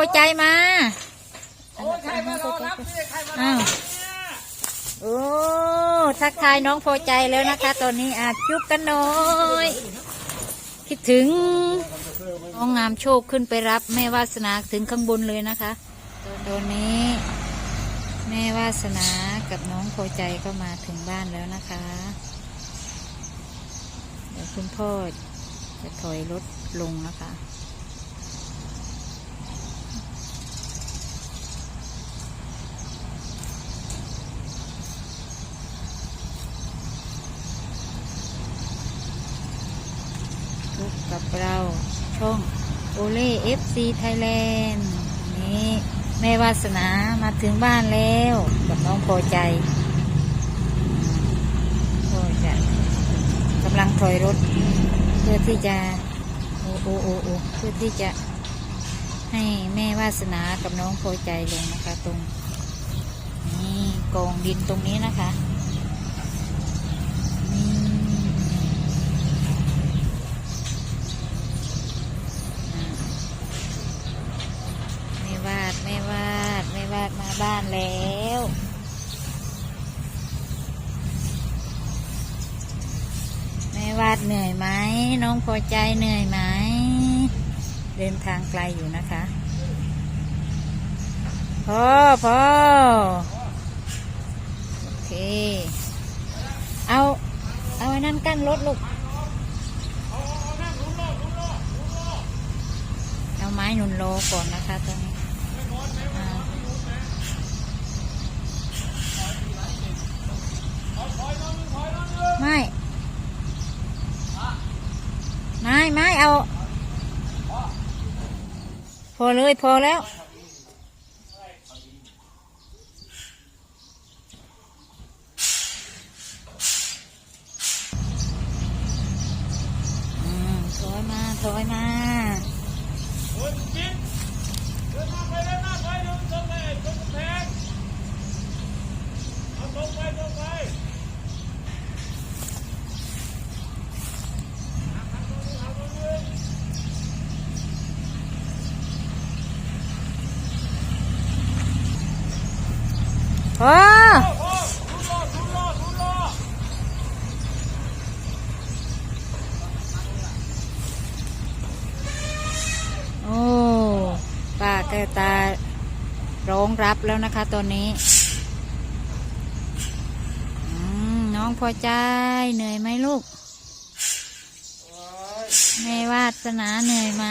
พอใจมาโอ้ใครมารอรับนี่ใครมาอ้าวโอ้ทักทายน้องพอใจแล้วนะคะ ตอนนี้อาจุ๊บกันหน่อยคิดถึงน้องงามโชคขึ้นไปรับ แม่วาสนาถึงข้างบนเลยนะคะตอนนี้ แม่วาสนากับน้องพอใจก็มาถึงบ้านแล้วนะคะ เดี๋ยวคุณพ่อจะถอยรถลงนะคะ พบกับเราช่อง โอเล่เอฟซีไทยแลนด์นี่แม่วาสนามาถึงบ้านแล้วกับน้องพอใจพอใจกำลังถอยรถ เพื่อที่จะโอ้โอ้โอ้โอเพื่อที่จะให้แม่วาสนากับน้องพอใจลงนะคะ ตรงนี่กองดินตรงนี้นะคะนี่ ไม่วาดไม่วาดไม่วาดมาบ้านแล้ว ไม่วาดเหนื่อยไหม น้องพอใจเหนื่อยไหม เดินทางไกลอยู่นะคะพ่อพ่อโอเค เอา เอาไอ้นั่นกั้นรถลูก เอาไม้หนุนโลก่อนนะคะตอนนี้อ่าไม่ ไม่ไม่เอา พอ เลยพอแล้ว อืมถอยมาถอยมา โอ้ยจิ๊บเดินมาไปเดินมาไปเดินตรงไปตรงแพงเอาตรงไปตรงไป พอ โอ้โอ้ป้าแก้วตาร้องรับแล้วนะคะตอนนี้น้องพอใจเหนื่อยไหมลูกแม่วาสนาเหนื่อยไหม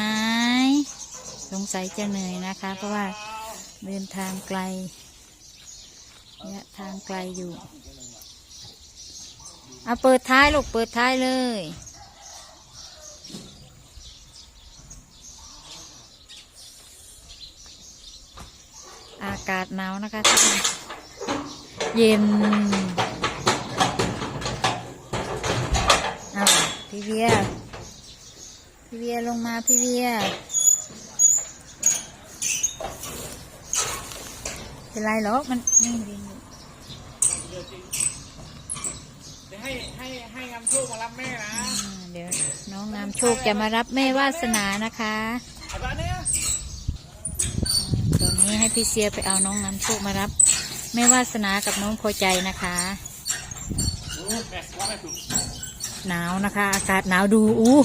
สงสัยจะเหนื่อยนะคะ เพราะว่าเดินทางไกล ระยทางไกลอยู่ เอาเปิดท้ายลูกเปิดท้ายเลย อากาศหนาวนะคะเย็นเอาพี่เวียพี่เวียลงมาพี่เวีย เป็นไรหรอกมันนี่ดินอยู่เดี๋ยวให้ให้ให้งามโชคมารับแม่นะอ่าเดี๋ยวน้องงามโชคจะมารับแม่วาสนานะคะเอาตอนนี้ตอนนี้ให้พี่เสียไปเอาน้องงามโชคมารับแม่วาสนากับน้องพอใจนะคะแม่ว่าแม่ถูกหนาวนะคะ อากาศหนาวดูอู้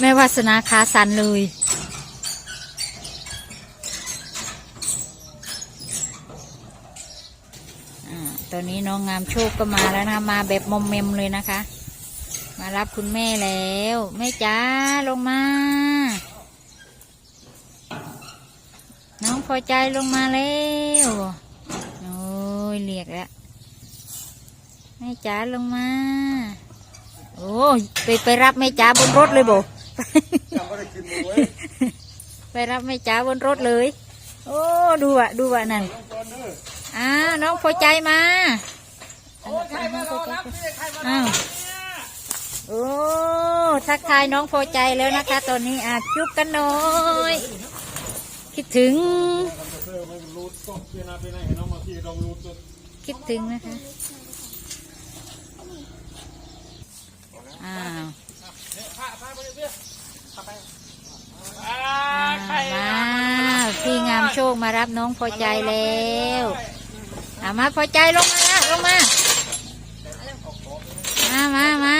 แม่วาสนาขาสั่นเลย อ่าตอนนี้น้องงามโชคก็มาแล้วนะคะมาแบบมอมเมมเลยนะคะ มารับคุณแม่แล้วแม่จ้าลงมา น้องพอใจลงมาแล้วโอ้ยเรียกแล้วแม่จ๋าลงมา โอ้ยไปไปรับแม่จ๋าบนรถเลยโบจำไม่ได้กินหมูเว้ยไปรับแม่จ๋าบนรถเลย โอ้ดูอะ ดูอะนั่น่าน้องพอใจมาอ้าวโอ้ทักทายน้องพอใจแล้วนะคะ ตอนนี้อาจุ๊บกันหน่อย คิดถึง คิดถึงนะคะอ้าวมาพี่งามโชคมารับน้องพอใจแล้วามาพอใจลงมาลงมา มามามา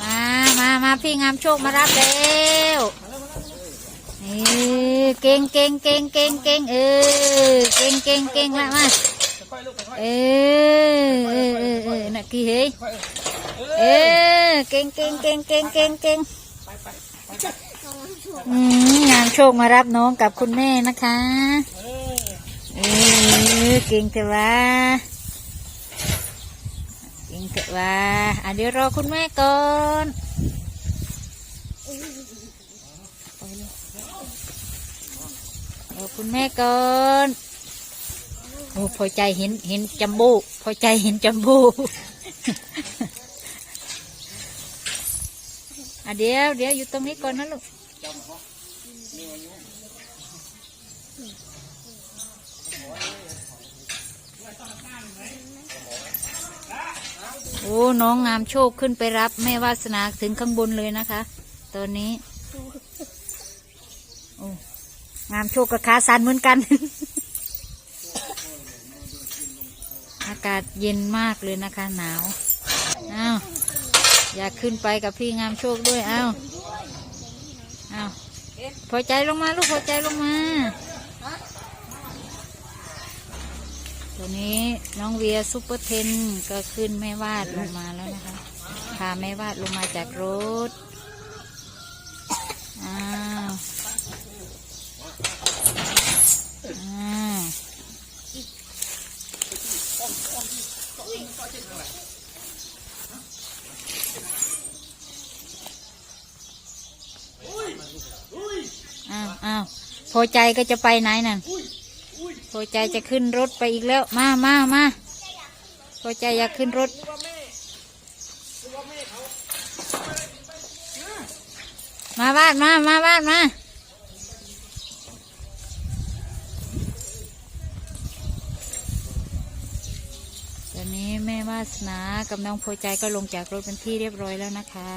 มามามาพี่งามโชคมารับแล้วนี่เก่งเก่งเก่งเก่งเก่งเออเก่งเก่งเก่งมามาค่อยๆลูกค่อยเออเออเออเออน่ะกี่เฮเออเก่งเก่งเก่งเก่งเก่งเก่งงามโชคมารับน้องกับคุณแม่นะคะ ออเออเก่งแต่ว่าเก่งแต่ว่าอะเดี๋ยวรอคุณแม่ก่อนรอคุณแม่ก่อนโอ้พอใจเห็นเห็นจัมโบ้พอใจเห็นจัมโบ้อะเดี๋ยวเดี๋ยวอยู่ตรงนี้ก่อนนะลูก โอ้น้องงามโชคขึ้นไปรับแม่วาสนาถึงข้างบนเลยนะคะ ตอนนี้โอ้งามโชคกับขาสันเหมือนกัน อากาศเย็นมากเลยนะคะ หนาวอ้าวอยากขึ้นไปกับพี่งามโชคด้วยอ้าวอ้าวพอใจลงมาลูกพอใจลงมา ตัวนี้น้องเวียซุปเปอร์เทนก็ขึ้นแม่วาดลงมาแล้วนะคะพาแม่วาดลงมาจากรถอ้าวอ้าวอ้าวอ้าวพอใจก็จะไปไหนนั่น พอใจจะขึ้นรถไปอีกแล้ว มามามาพอใจอยากขึ้นรถ มาบ้านมามาบ้านมา ตอนนี้แม่วาสนากับน้องพอใจก็ลงจากรถเป็นที่เรียบร้อยแล้วนะคะ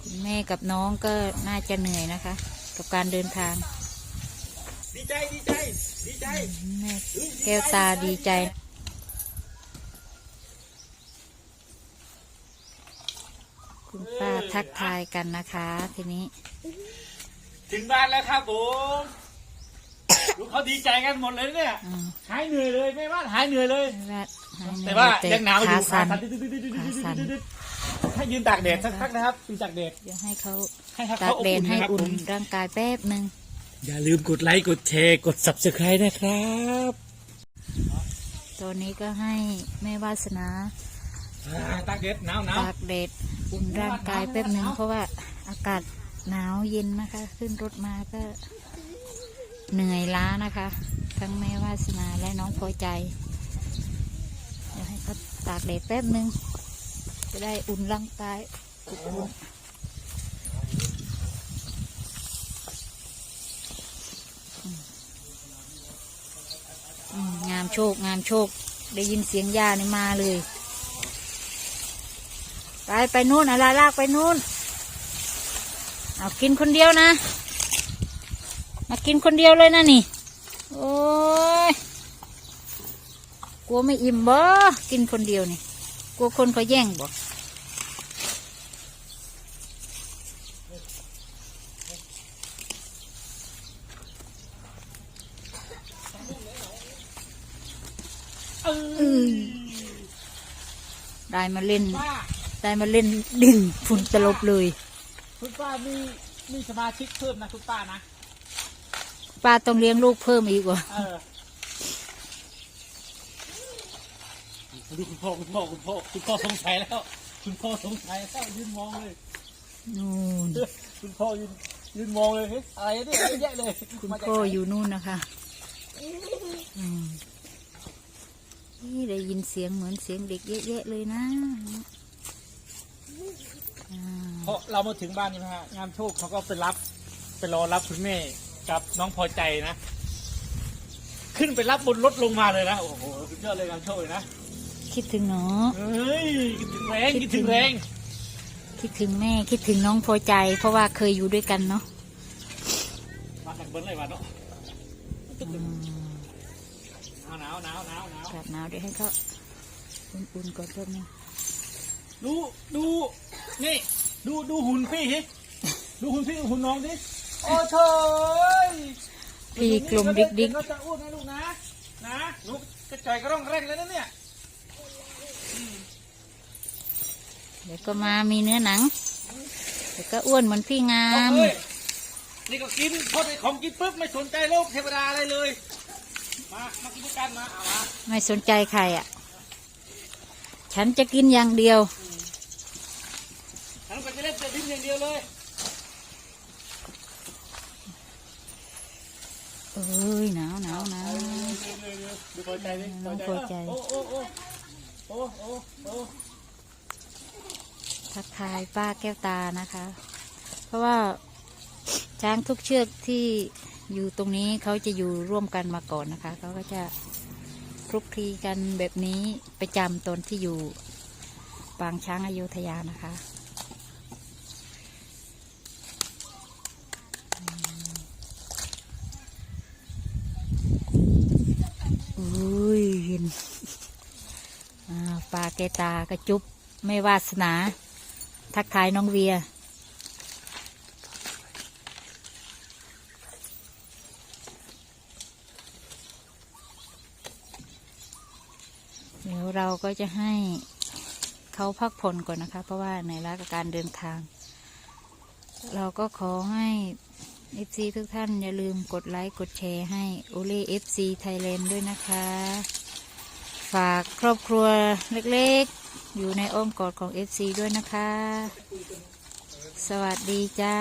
คุณแม่กับน้องก็น่าจะเหนื่อยนะคะ กับการเดินทาง ใจดีใจดีใจแม่แก้วตาดีใจ คุณป้าทักทายกันนะคะ ทีนี้ ถึงบ้านแล้วครับผมลูกเขาดีใจกันหมดเลยเนี่ยอืมหายเหนื่อยเลยไม่ว่าหายเหนื่อยเลยแม่ว่าหแต่ว่ายังหนาวอขายู่สั่นดืดดืดดืดดืดขาสั่นดืดให้ยืนตากแดดสักพักนะครับยืนตากแดดเดี๋ยวให้เขาให้ครับตากเขาอบแดดอุ่นให้นะครับอุ่นผมร่างกายแป๊บหนึ่ง อย่าลืมกดไลค์กดแชร์กด subscribe นะครับ ตอนนี้ก็ให้แม่วาสนาอ่าตากแดดหนาวหนาวตากแดดอุ่นร่างกายแป๊บหนึ่งเพราะว่าอากาศหนาวเย็นนะคะ ขึ้นรถมาก็เหนื่อยล้านะคะ ทั้งแม่วาสนาและน้องพอใจเดี๋ยวให้เขาตากแดดแป๊บหนึ่งจะได้อุ่นร่างกายอุ่นอืมอืมงามโชคงามโชค ได้ยินเสียงยานี่มาเลย ไปไปนู่นอะไรลากไปนู่น เอากินคนเดียวนะ มากินคนเดียวเลยนะนี่ โอ้ย กลัวไม่อิ่มบ่ กินคนเดียวนี่ กลัวคนเขาแย่งบ่ อืมได้มาเล่นป้าได้มาเล่นดิ่งฝุ่นตลบเลย คุณป้ามีมีสมาชิกเพิ่มนะคุณป้านะ ป้าต้องเลี้ยงลูกเพิ่มอีกว่ะเออ ดูคุณพ่อคุณพ่อคุณพ่อคุณพ่อสงสัยแล้ว คุณพ่อสงสัยแล้วยืนมองเลย นู่นคุณพ่อยืนยืนมองเลยเฮ้ยอะไรเนี่ยเยอะแยะเลยคุณมาจากพ่อไหนอยู่นู่นนะคะอืม นี่ได้ยินเสียงเหมือนเสียงเด็กเยอะๆเลยนะอ่าเพราะเรามาถึงบ้านนี่นะฮะงามโชคเขาก็ไปรับไปรอรับคุณแม่กับน้องพอใจนะ ขึ้นไปรับบนรถลงมาเลยนะโอ้โหสุดยอดเลยงามโชคเลยนะคิดถึงเนาะ เฮ้ยคิดถึงแรงคิดถึงแรงคิดถึงแม่คิดถึงน้องพอใจ เพราะว่าเคยอยู่ด้วยกันเนาะบิ้ลเลยวันเนาะ อืมาวหนาวกลับหนาวเดี๋ยวให้เขาอุ่นๆก่อนแป๊บนึงดูดูนี่ ดูดูหุ่นพี่สิดูหุ่นพี่กับหุ่นน้องดิโอ้โถยพี่กลุ่มดิกดิกก็จะอ้วนนะลูกนะนะลูกกระจายกระร่องแรงเลยนะเนี่ยเดี๋ยวก็มามีเนื้อหนังเดี๋ยวก็อ้วนเหมือนพี่งามเอาเลยนี่ก็กินพอได้ของกินปุ๊บไม่สนใจโลกเทวดาอะไรเลย มามากินด้วยกันมาเอามาไม่สนใจใครอะ ฉันจะกินอย่างเดียว ฉันก็จะเล่นแต่ดิ้นอย่างเดียวเลยเอ้ยหนาวหนาวหนาวดูพอใจดิน้องพอใจโอ้โอ้โอ้โอ้โอ้โอ้ทักทายป้าแก้วตานะคะ เพราะว่าช้างทุกเชือกที่ อยู่ตรงนี้เขาจะอยู่ร่วมกันมาก่อนนะคะ เขาก็จะคลุกคลีกันแบบนี้ประจำตอนที่อยู่ปางช้างอายุทยานะคะอุ้ยเห็นปลาแกตากระจุบไม่วาสนา ทักทายน้องเวีย เราก็จะให้เขาพักผ่อนก่อนนะคะ เพราะว่าในรักการเดินทาง เราก็ขอให้ FC ทุกท่านอย่าลืมกดไลค์ กดแชร์ให้โอเล่ FC Thailand ด้วยนะคะ ฝากครอบครัวเล็กๆ อยู่ในอ้อมกอดของ FC ด้วยนะคะ สวัสดีจ้า